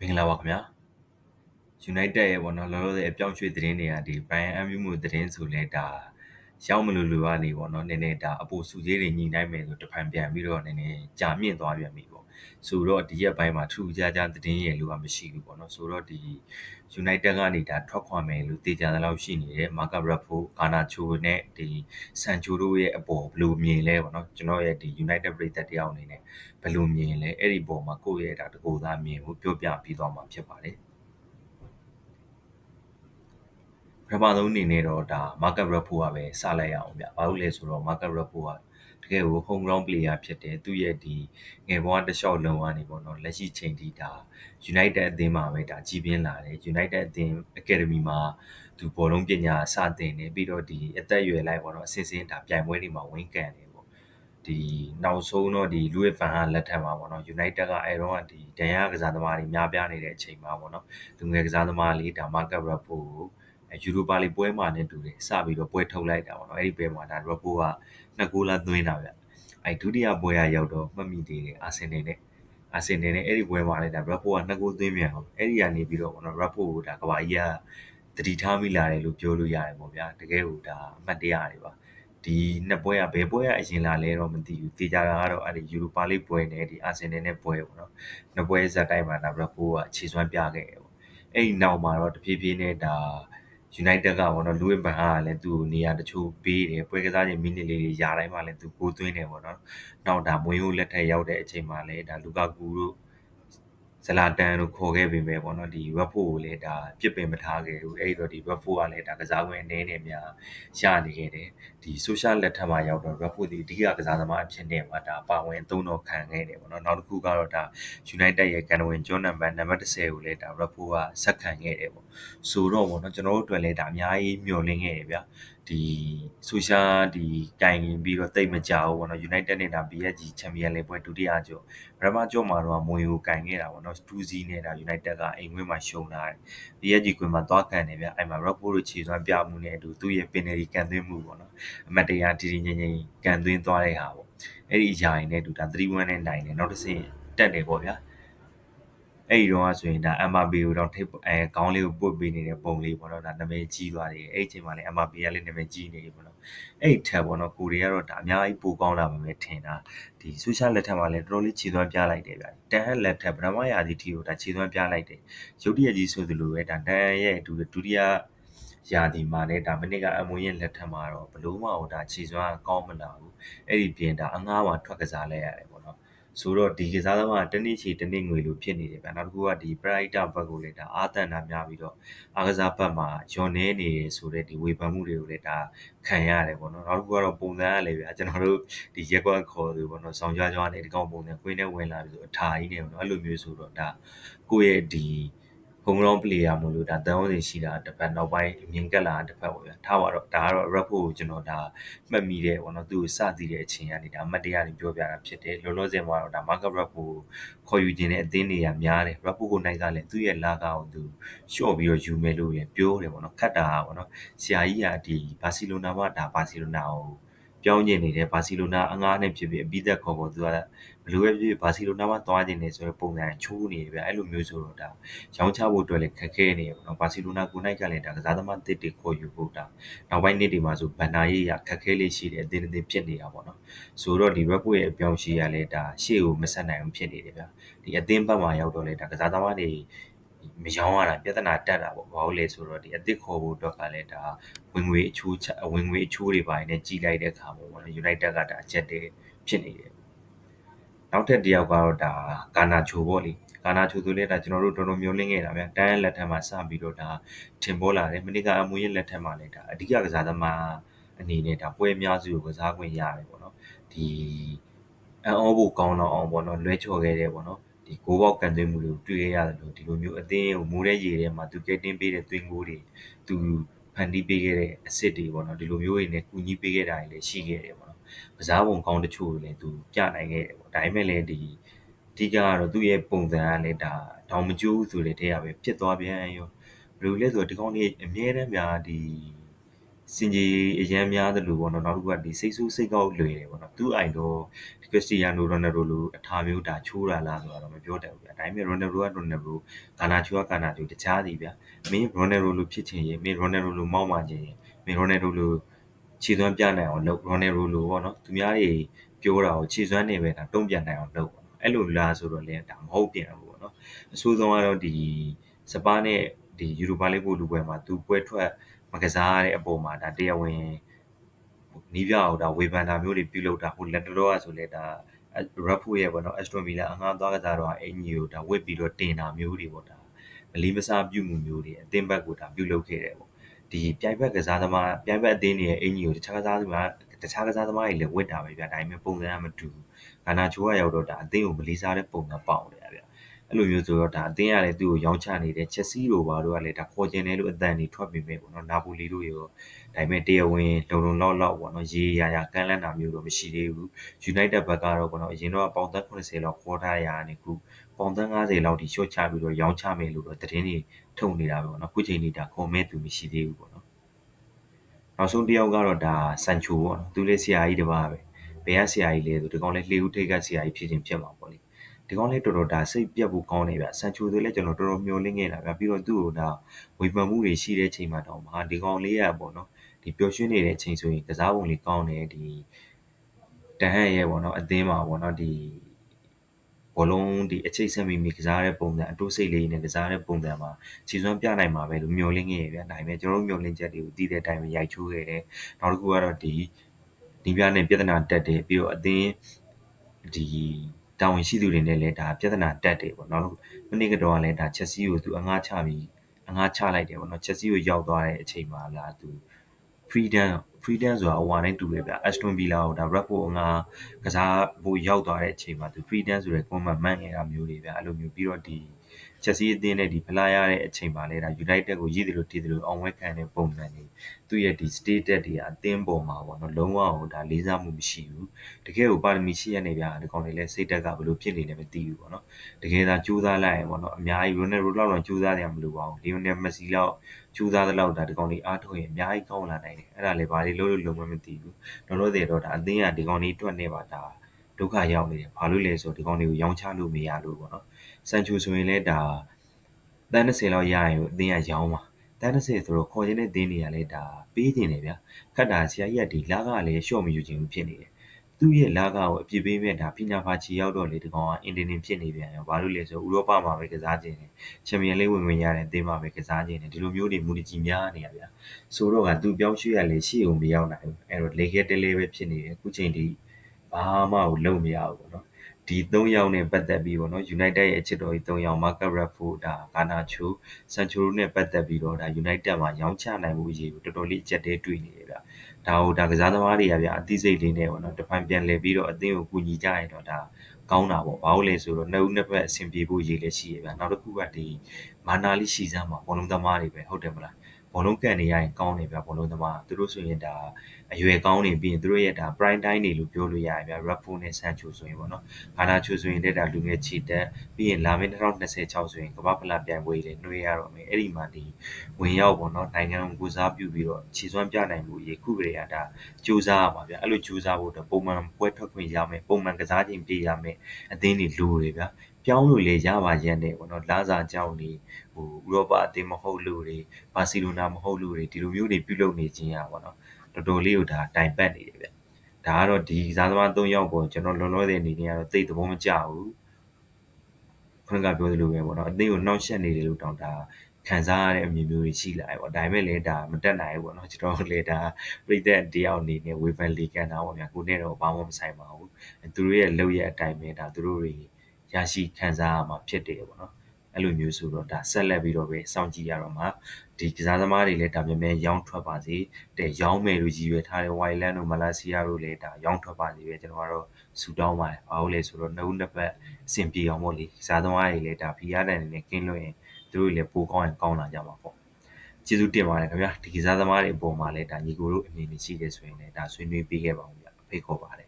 မင်္ဂလာပါခင်ဗျာ United ရဲ့ပေါ့နော်လောလောဆယ်အပြောင်းရွှေ့သတင်းတွေကဒီ Brian Mbeumo သတင်းဆိုလဲဒါ ရောက်မလို့လိုကနေပေါ့နော်နည်းနည်းဒါအပိုစုကြီးတွေညီနိုင်မယ်ဆိုတဖန်ပြန်ပြီးတော့နည်းနည်းကြာမြင့်သွားပြန်ပြီပေါ့ဆိုတော့ဒီရက်ပိုင်းမှာထူးခြားခြားသတင်းရလို့ကမရှိဘူးပေါ့နော်ဆိုတော့ဒီ United ကနေဒါထွက်ခွာမယ်လို့တေချာတဲ့လောက်ရှိနေတယ် Marco Rashford, Garnacho နဲ့ဒီ Sancho တို့ရဲ့အပေါ်ဘယ်လိုမြင်လဲပေါ့နော်ကျွန်တော်ရဲ့ဒီ United ပြည်သက်တယောက်အနေနဲ့ဘယ်လိုမြင်လဲအဲ့ဒီပုံမှာကိုယ့်ရဲ့ဒါတကူသားမြင်ကိုပြောပြပြီးသွားမှာဖြစ်ပါတယ် ပထမဆုံးအနေနဲ့တော့ဒါ market report ကပဲစလိုက်ရအောင်ဗျ။ဘာလို့လဲဆိုတော့ market report ကတကယ်ကို home ground player ဖြစ်တယ်။သူ့ရဲ့ဒီငယ်ဘဝတစ်လျှောက်လုံးကနေပေါ့နော်လက်ရှိချိန်ထိဒါ United အသင်းမှာပဲဒါကြီးပြင်းလာတယ်။ United အသင်း Academy မှာသူဘောလုံးပညာစတင်တယ်ပြီးတော့ဒီအသက်အရွယ်လိုက်ပေါ့နော်အစစ်စင်းဒါပြိုင်ပွဲတွေမှာဝင်ကန်တယ်ပေါ့။ဒီနောက်ဆုံးတော့ဒီ Louis van Gaal လက်ထက်မှာပေါ့နော် United ကအဲတော့ကဒီဒန်ရကစားသမားတွေများပြားနေတဲ့အချိန်မှာပေါ့နော်။သူငယ်ကစားသမားလေးဒါ market report ကို ယူရိုပါလီပွဲမှာနဲ့တူတယ်စပြီးတော့ပွဲထုတ်လိုက်တာပေါ့နော်အဲ့ဒီပွဲမှာဒါ Robo ကနှစ်ဂိုးလားသွင်းတာဗျအဲ့ဒုတိယပွဲရရောက်တော့မှတ်မိသေးတယ်အာဆင်နယ်နဲ့အာဆင်နယ်နဲ့အဲ့ဒီပွဲမှာလည်းဒါ Robo ကနှစ်ဂိုးသွင်းပြန်အောင်အဲ့ဒီကနေပြီးတော့ပေါ့နော် Robo ကိုဒါကဘာကြီးကတတိထားမိလာတယ်လို့ပြောလို့ရတယ်ပေါ့ဗျာတကယ်ကိုဒါအမှတ်တရတွေပါဒီနှစ်ပွဲကဘယ်ပွဲကအရင်လာလဲတော့မသိဘူးတေချာတာကတော့အဲ့ဒီယူရိုပါလိပွဲနဲ့ဒီအာဆင်နယ်နဲ့ပွဲပေါ့နော်နှစ်ပွဲဇက်တိုင်းမှာဒါ Robo ကခြေစွမ်းပြခဲ့တယ်ပေါ့အဲ့ဒီနောက်မှာတော့တဖြည်းဖြည်းနဲ့ဒါ United ကပေါ့နော်လူဝစ်ဘန်ဟာကလည်းသူ့ကိုနေရာတချို့ပေးတယ်ပွဲကစားခြင်းမိနစ်လေးတွေယာတိုင်းမှာလည်းသူကိုသွင်းတယ်ပေါ့နော်နောက်ဒါမွေးရိုးလက်ထက်ရောက်တဲ့အချိန်မှာလည်းဒါလူကာကူတို့ ဇလာတန်တို့ခေါ်ခဲ့ပေမဲ့ပေါ့နော်ဒီ Watford ကိုလည်းဒါပြစ်ပင်မထားခဲ့ဘူးအဲ့တော့ဒီ Watford ကလည်းဒါကစားဝင်အနေနဲ့များရနေခဲ့တယ်ဒီ social လက်ထက်မှာရောက်တော့ Watford ဒီအဓိကကစားသမားအဖြစ်နဲ့မှာဒါပါဝင်သုံးတော့ခံခဲ့တယ်ပေါ့နော်နောက်တစ်ခုကတော့ဒါ United ရဲ့ကန်ဝင်ဂျွန်နံပါတ်နံပါတ်10ကိုလည်းဒါ Watford ကဆက်ခံခဲ့တယ်ပေါ့ဆိုတော့ပေါ့နော်ကျွန်တော်တို့အတွက်လည်းဒါအများကြီးမျှော်လင့်ခဲ့တယ်ဗျာ ဒီ social ဒီကင်ပြီးတော့တိတ်မကြောက်ဘူးပေါ့နော် United နဲ့ဒါ PSG Champions League ပွဲဒုတိယကျော်ပထမကျော်မှာတော့မွေကိုကင်ခဲ့တာပေါ့နော်2-0နဲ့ဒါ United ကအိမ်ဝင်းမှာရှုံးလာတယ် PSG ကွင်းမှာသွားကန်တယ်ဗျအဲ့မှာ Rockford တို့ခြေစွမ်းပြမှုနဲ့အတူသူ့ရဲ့ penalty ကန်သွင်းမှုပေါ့နော်အမတ်တရားတည်တည်ငြိမ်ငြိမ်ကန်သွင်းသွားတဲ့ဟာပေါ့အဲ့ဒီအရာရင်းနဲ့တူဒါ3-1နဲ့နိုင်တယ်နောက်တစ်ဆင့်တက်တယ်ပေါ့ဗျာ အဲ့ဒီတော့ဆိုရင်ဒါ MRB ကိုတော့ထိပ်အဲခေါင်းလေးကိုပုတ်ပေးနေတဲ့ပုံလေးပေါ့နော်ဒါနာမည်ကြီးသွားတယ်အဲ့ဒီအချိန်မှာလည်း MRB ကလည်းနာမည်ကြီးနေပြီပေါ့နော်အဲ့ဒီထက်ပေါ့နော်ကိုရီးယားတော့ဒါအများကြီးပိုကောင်းလာမှာပဲထင်တာဒီ social လက်ထက်မှာလည်းတော်တော်လေးခြေသွမ်းပြလိုက်တယ်ဗျတန်ဟက်လက်ထက်ပထမရာသီတီကိုဒါခြေသွမ်းပြလိုက်တယ်ရုတ်တရက်ကြီးဆိုသလိုပဲဒါတန်ရဲ့ဒုဒုတိယရာသီမှာလည်းဒါမနစ်ကအမွေရဲ့လက်ထက်မှာတော့ဘလို့မှဟိုဒါခြေစွမ်းကောင်းမလာဘူးအဲ့ဒီပြင်ဒါအငားမှာထွက်ကစားလဲရတယ်ပေါ့နော် ဆိုတော့ဒီကစားသမားကတနေ့ချီတနေ့ငွေလို့ဖြစ်နေတယ်ဗျနောက်တစ်ခုကဒီ Brighter ဘက်ကိုလည်းဒါအာတန်တာများပြီးတော့အားကစားဘက်မှာယွန်နေနေဆိုတဲ့ဒီဝေဖန်မှုတွေကိုလည်းဒါခံရတယ်ပေါ့နော်နောက်တစ်ခုကတော့ပုံစံကလည်းဗျာကျွန်တော်တို့ဒီရက်ကွက်ခေါ်သူပေါ့နော်ဆောင်းကြွားကြွားနေဒီကောင်ပုံစံကွင်းနဲ့ဝင်လာပြီးဆိုအထာကြီးနေပေါ့နော်အဲ့လိုမျိုးဆိုတော့ဒါကိုယ့်ရဲ့ဒီ home ground player မို့လို့ဒါတန်းဝစီရှိတာတစ်ဖက်နောက်ပိုင်းမြင်ကက်လာတစ်ဖက်ပေါ့ဗျာထားပါတော့ဒါကတော့ rap ကိုကျွန်တော်ဒါမှတ်မိတယ်ပေါ့နော်သူ့ကိုစတည်တဲ့အချိန်ကနေဒါအမှတ်တရနေပြောပြတာဖြစ်တယ်လောလောဆယ်မှာတော့ဒါ market rap ကိုခေါ်ယူခြင်းတဲ့အသင်းတွေကများတယ် rap ကိုနိုင်ကလည်းသူ့ရဲ့လာကောက်သူရှော့ပြီးတော့ယူမယ်လို့လည်းပြောတယ်ပေါ့နော်ခတ်တာပေါ့နော်ဆရာကြီးကဒီဘာစီလိုနာမှာဒါဘာစီလိုနာကို ပြောင်းကျင်နေတဲ့ဘာစီလိုနာအငားနဲ့ဖြစ်ဖြစ်အပြီးသက်ခေါ်ခေါ်သူကဘယ်လိုပဲဖြစ်ဖြစ်ဘာစီလိုနာမှာသွားကျင်နေဆိုတဲ့ပုံစံချိုးနေတယ်ဗျအဲ့လိုမျိုးဆိုတော့ဒါရောင်းချဖို့အတွက်လည်းခက်ခဲနေရပေါ့နော်ဘာစီလိုနာကိုနိုင်ကလည်းဒါကစားသမားတစ်တွေခေါ်ယူဖို့ဒါနောက်ပိုင်းနှစ်တွေမှာဆိုဘန်နာရေးရခက်ခဲလေးရှိတယ်အတင်းအတင်းဖြစ်နေတာပေါ့နော်ဆိုတော့ဒီ web ရဲ့အပြောင်းရှိရလဲဒါရှေ့ကိုမဆက်နိုင်ဘူးဖြစ်နေတယ်ဗျဒီအတင်းဘက်မှာရောက်တော့လဲဒါကစားသမားတွေ မရောင်းရတာပြဿနာတက်တာပေါ့ဘာလို့လဲဆိုတော့ဒီအသစ်ခေါ်ဖို့အတွက်ကလည်းဒါဝင်ငွေအချိုးဝင်ငွေအချိုးတွေပိုင်းနဲ့ကြီးလိုက်တဲ့အခါမှာပေါ့နော် United ကဒါအချက်တည်းဖြစ်နေတယ်နောက်ထပ်တစ်ယောက်ကတော့ဒါကာနာချိုပေါ့လေကာနာချိုဆိုလဲဒါကျွန်တော်တို့တော်တော်မျိုးလင်းခဲ့တာဗျတန်းလက်ထက်မှာစပြီးတော့ဒါထင်ပေါ်လာတယ်မနေ့ကအမွေရဲ့လက်ထက်မှာလည်းဒါအဓိကကစားသမားအနေနဲ့ဒါပွဲအများစုကိုကစားခွင့်ရတယ်ပေါ့နော်ဒီအံ့ဩဖို့ကောင်းတော့အောင်ပေါ့နော်လွဲချော်ခဲ့တယ်ပေါ့နော် ဒီဂိုးပေါက်ကန်သွင်းမှုတွေကိုတွေ့ရရတယ်လို့ဒီလိုမျိုးအသင်းကိုမိုးတဲ့ရေထဲမှာသူကဲတင်ပေးတဲ့သွင်းဂိုးတွေသူဖန်တီးပေးခဲ့တဲ့အစ်စ်တွေပေါ့နော်ဒီလိုမျိုးတွေနဲ့ကူညီပေးခဲ့တာတွေလည်းရှိခဲ့တယ်ပေါ့နော်ကစားပုံကောင်းတချို့လည်းသူပြနိုင်ခဲ့တယ်ပေါ့ဒါပေမဲ့လည်းဒီအဓိကကတော့သူ့ရဲ့ပုံစံကလည်းဒါတောင်မကျိုးဆိုတဲ့ထဲကပဲဖြစ်သွားပြန်ရောဘယ်လိုလဲဆိုတော့ဒီကောင်လေးအမြဲတမ်းများဒီ စင်ကြီးအရန်များတယ်လို့ပေါ့နော်နောက်တစ်ခုကဒီစိတ်ဆိုးစိတ်ကောက်လွယ်တယ်ပေါ့နော်သူ့အိုင်တော့ဒီခရစ္စတီယာနိုရိုနယ်ဒိုလိုအထာမျိုးဒါချိုးတာလားဆိုတော့မပြောတတ်ဘူးဗျာဒါပေမဲ့ရိုနယ်ဒိုကရိုနယ်ဒိုကာနာချိုကကာနာချိုတခြားစီဗျာမင်းရိုနယ်ဒိုလိုဖြစ်ချင်ရင်မင်းရိုနယ်ဒိုလိုမောက်မှချင်ရင်မင်းရိုနယ်ဒိုလိုခြေသွမ်းပြနိုင်အောင်လုပ်ရိုနယ်ဒိုလိုပေါ့နော်သူများတွေပြောတာကိုခြေစွမ်းနေပဲဒါတုံ့ပြန်နိုင်အောင်လုပ်ပေါ့အဲ့လိုလားဆိုတော့လည်းဒါမဟုတ်ပြန်ဘူးပေါ့နော်အဆိုးဆုံးကတော့ဒီစပါးနဲ့ဒီယူရိုပါလိပို့လူပွဲမှာသူပွဲထွက် မကစားရတဲ့အပေါ်မှာဒါတရားဝင်နီးပြအောင်ဒါဝေဖန်တာမျိုးတွေပြုလုပ်တာဟိုလက်တော်ကဆိုလဲဒါရက်ဖို့ရဲ့ပေါ့နော် Aston Villa အငှားသွားကစားတော့အင်ကြီးကိုဒါဝစ်ပြီးတော့တင်တာမျိုးတွေပေါ့ဒါမလီမစားပြုမှုမျိုးတွေအသင်းဘက်ကိုဒါပြုလုပ်ခဲ့တယ်ပေါ့ဒီပြိုင်ဘက်ကစားသမားပြိုင်ဘက်အသင်းတွေရဲ့အင်ကြီးကိုတခြားကစားသမားတခြားကစားသမားတွေလည်းဝစ်တာပဲဗျာဒါပေမဲ့ပုံစံကမတူဘူးဂါနာချိုကရောက်တော့ဒါအသင်းကိုမလီစားတဲ့ပုံစံပေါက်နေတာဗျာ အဲ့လိုမျိုးဆိုတော့ဒါအသင်းကလည်းသူ့ကိုရောင်းချနေတယ်ချက်စီလိုပါတော့ကလည်းဒါခေါ်ကျင်တယ်လို့အတန်တွေထွက်ပြီးမဲ့ပေါ့နော်နာပိုလီတို့ရောဒါပေမဲ့တရားဝင်လုံလုံလောက်လောက်ပေါ့နော်ရေရာရာကန့်လန့်တာမျိုးတော့မရှိသေးဘူး United ဘက်ကတော့ပေါ့နော်အရင်တော့ပေါင်သက်80လောက်ခေါ်ထားရတာနေခုပေါင်သက်90လောက်ထိရှော့ချပြီးတော့ရောင်းချမယ်လို့တော့သတင်းတွေထုတ်နေတာပဲပေါ့နော်ခုချိန်ထိဒါခေါ်မဲ့သူမရှိသေးဘူးပေါ့နော်နောက်ဆုံးတစ်ယောက်ကတော့ဒါဆန်ချိုပေါ့နော်သူလည်းဆရာကြီးတစ်ပါးပဲဘယ်ကဆရာကြီးလဲဆိုဒီကောင်လည်းလှေဦးထိတ်ကဆရာကြီးဖြစ်ခြင်းဖြစ်မှာပေါ့လေ ဒီကောင်လေးတော်တော်ဒါစိတ်ပြတ်ဖို့ကောင်းနေဗျဆန်ချိုဆိုလည်းကျွန်တော်တော်တော်မျှော်လင့်ခဲ့တာဗျပြီးတော့သူ့ကိုဒါဝေဖန်မှုတွေရှိတဲ့ချိန်မှာတော့ဟာဒီကောင်လေးရပေါ့နော်ဒီပျော်ရွှင်နေတဲ့အချိန်ဆိုရင်ကစားပုံလေးကောင်းတယ်ဒီတဟန်ရဲ့ပေါ့နော်အသင်းမှာပေါ့နော်ဒီဘောလုံးဒီအချိတ်ဆက်မိမိကစားတဲ့ပုံစံအတိုးစိတ်လေးနဲ့ကစားတဲ့ပုံစံမှာခြေစွမ်းပြနိုင်မှာပဲလို့မျှော်လင့်ခဲ့ရဗျာဒါပေမဲ့ကျွန်တော်တို့မျှော်လင့်ချက်တွေကိုတည်တဲ့အတိုင်းပဲရိုက်ချိုးခဲ့တယ်နောက်တစ်ခုကတော့ဒီဒီပြနဲ့ပြဿနာတက်တယ်ပြီးတော့အသင်းဒီ တာဝန်ရှိသူတွေနဲ့လည်းဒါပြဿနာတက်တယ်ပေါ့နော်မနေ့ကတော့လည်းဒါချက်စီကိုသူအငှားချပြီးအငှားချလိုက်တယ်ပေါ့နော်ချက်စီကိုရောက်သွားတဲ့အချိန်မှာလာသူ freedom freedom ဆိုတာဟိုဟာနဲ့တူတယ်ဗျ Aston Villa ကိုဒါ Redford ငါကစားဖို့ရောက်သွားတဲ့အချိန်မှာသူ freedom ဆိုတဲ့ comment မှန်နေတာမျိုးတွေဗျအဲ့လိုမျိုးပြီးတော့ဒီ Chelsea အသင်းနဲ့ဒီဖလားရတဲ့အချိန်မှာလည်းဒါ United ကိုရည်တယ်လို့တည်တယ်လို့အောင်ဝဲခံတဲ့ပုံစံတွေသူ့ရဲ့ဒီ status တွေကအသင်းပေါ်မှာပေါ့နော်လုံးဝဟိုဒါလေးစားမှုမရှိဘူးတကယ်ကိုပါရမီရှိရနေဗျဒီကောင်တွေလည်းစိတ်တက်ကဘယ်လိုဖြစ်နေလဲမသိဘူးပေါ့နော်တကယ်သာကြိုးစားလိုက်ရင်ပေါ့နော်အများကြီး Ronaldo လောက်တော့ကြိုးစားတယ်မလို့ပါဘူး Lionel Messi လောက်ကြိုးစားတဲ့လောက်ဒါဒီကောင်တွေအားထုတ်ရင်အများကြီးကောင်းလာနိုင်တယ်အဲ့ဒါလည်းဘာတွေလို့လို့လုံးဝမသိဘူးတော့လို့တယ်တော့ဒါအသင်းကဒီကောင်တွေတွက်နေပါဒါ ဒုက္ခရောက်နေတယ်ဘာလို့လဲဆိုတော့ဒီကောင်တွေကိုရောင်းချလို့မရလို့ပေါ့နော်ဆန်ချိုဆိုရင်လည်းဒါတန်း30လောက်ရရင်အသင်းကရောင်းပါတန်း30ဆိုတော့ခေါ်ခြင်းတဲ့သင်းတွေကလည်းဒါပေးတင်တယ်ဗျာခတ်တာဆရာကြီးကဒီလာကလည်းရှော့မယူခြင်းဖြစ်နေတယ်သူ့ရဲ့လာကကိုအပြစ်ပေးမဲ့ဒါပညာဖာချီရောက်တော့လေဒီကောင်ကအင်တင်တင်ဖြစ်နေပြန်ရောဘာလို့လဲဆိုဥရောပမှာပဲကစားခြင်းတယ်ချန်ပီယံလိဝင်ဝင်ရတဲ့အသင်းမှာပဲကစားခြင်းတယ်ဒီလိုမျိုးတွေမူတကြီးများနေရဗျာဆိုတော့ကသူပြောင်းရွှေ့ရလေရှေ့ုံမရောက်နိုင်ဘူးအဲ့တော့လေခဲတလေးပဲဖြစ်နေတယ်အခုချိန်ထိ ဘာမှကိုလုံးမရဘူးပေါ့နော်ဒီ၃ယောက်နဲ့ပတ်သက်ပြီးပေါ့နော် United ရဲ့အချစ်တော်ကြီး၃ယောက် Marcus Rashford ဒါ Garnacho Sancho နဲ့ပတ်သက်ပြီးတော့ဒါ United မှာရောင်းချနိုင်မှုအရေးကိုတော်တော်လေးအကျက်တဲတွေ့နေတယ်ဗျဒါဟိုဒါကစားသမားတွေကဗျအသိစိတ်လေးနဲ့ပေါ့နော်တဖန်ပြန်လဲပြီးတော့အသင်းကိုကူညီကြရင်တော့ဒါကောင်းတာပေါ့ဘာလို့လဲဆိုတော့နှစ်ဦးနှစ်ဖက်အဆင်ပြေဖို့ရေးလည်းရှိရဗျနောက်တစ်ခုကဒီမာနာလေးရှိစမ်းမှာဘောလုံးသမားတွေပဲဟုတ်တယ်မလား ဘောလုံးကန်နေရရင်ကောင်းတယ်ဗျဘောလုံးသမားသူတို့ဆိုရင်ဒါအရွယ်ကောင်းနေပြီးရင်သူတို့ရဲ့ဒါ prime time တွေလို့ပြောလို့ရတယ်ဗျ Raffo နဲ့ Sancho ဆိုရင်ပေါ့နော်။ဂါနာချိုဆိုရင်တက်တာလူငယ်ချီတက်ပြီးရင်လာမယ့်2026ဆိုရင်ကမ္ဘာဖလားပြိုင်ပွဲတွေနှွေးရတော့မယ်။အဲ့ဒီမှာဒီဝင်ရောက်ပေါ့နော်နိုင်ငံကိုစားပြုပြီးတော့ခြေစွမ်းပြနိုင်မှုရေခုကလေးကဒါစူးစမ်းရမှာဗျ။အဲ့လိုစူးစမ်းဖို့တော့ပုံမှန်ပွဲထွက်ခွင့်ရမယ်ပုံမှန်ကစားချိန်ပြေးရမယ်အသင်းတွေလိုတယ်ဗျ။ ပြောင်းလို့လေရပါရန်တယ်ပေါ့နော်လာစာကြောင်းနေဟိုဥရောပအသင်းမဟုတ်လို့တွေဘာစီလိုနာမဟုတ်လို့တွေဒီလိုမျိုးတွေပြုလုပ်နေခြင်းရပါတော့တော်တော်လေးကိုဒါတိုင်ပတ်နေတယ်ဗျဒါကတော့ဒီကစားသမား၃ယောက်ပေါ်ကျွန်တော်လုံးလုံးတဲ့အနေနဲ့ကတော့သိသဘောမကျဘူးခုနကပြောသလိုပဲပေါ့နော်အသင်းကိုနှောက်ယှက်နေတယ်လို့တောင်ဒါခံစားရတဲ့အမြင်မျိုးတွေရှိလာတယ်ပေါ့ဒါပေမဲ့လည်းဒါမတက်နိုင်ဘူးပေါ့နော်ကျွန်တော်လည်းဒါပြည်သက်တယောက်အနေနဲ့ဝေဖန်လေကန်တာပေါ့ဗျာကိုနဲ့တော့ဘာမှမဆိုင်ပါဘူးသူတို့ရဲ့လုပ်ရအတိုင်းပဲဒါသူတို့တွေ ရရှိခံစားရမှာဖြစ်တယ်ပေါ့နော်အဲ့လိုမျိုးဆိုတော့ဒါဆက်လက်ပြီးတော့ပဲစောင့်ကြည့်ရတော့မှာဒီကစားသမားတွေလည်းဒါမြန်မြန်ရောင်းထွက်ပါစေတဲ့ရောင်းမယ်လို့ရည်ရွယ်ထားတဲ့ Wildland တို့ Malaysia တို့လည်းဒါရောင်းထွက်ပါစေပဲကျွန်တော်ကတော့ဆူတောင်းပါတယ်ဘာလို့လဲဆိုတော့နှစ်ဦးနှစ်ဖက်အဆင်ပြေအောင်ပေါ့လေကစားသမားတွေလည်းဒါဖီးရတဲ့အနေနဲ့ကင်းလွှတ်ရင်သူတို့လည်းပိုကောင်းရင်ကောင်းလာကြမှာပေါ့ကျေးဇူးတင်ပါတယ်ခင်ဗျာဒီကစားသမားတွေအပေါ်မှာလည်းဒါညီကိုတို့အမြင်တွေရှိတယ်ဆိုရင်လည်းဒါဆွေးနွေးပေးခဲ့ပါဦးဗျဖိတ်ခေါ်ပါတယ်ဟုတ်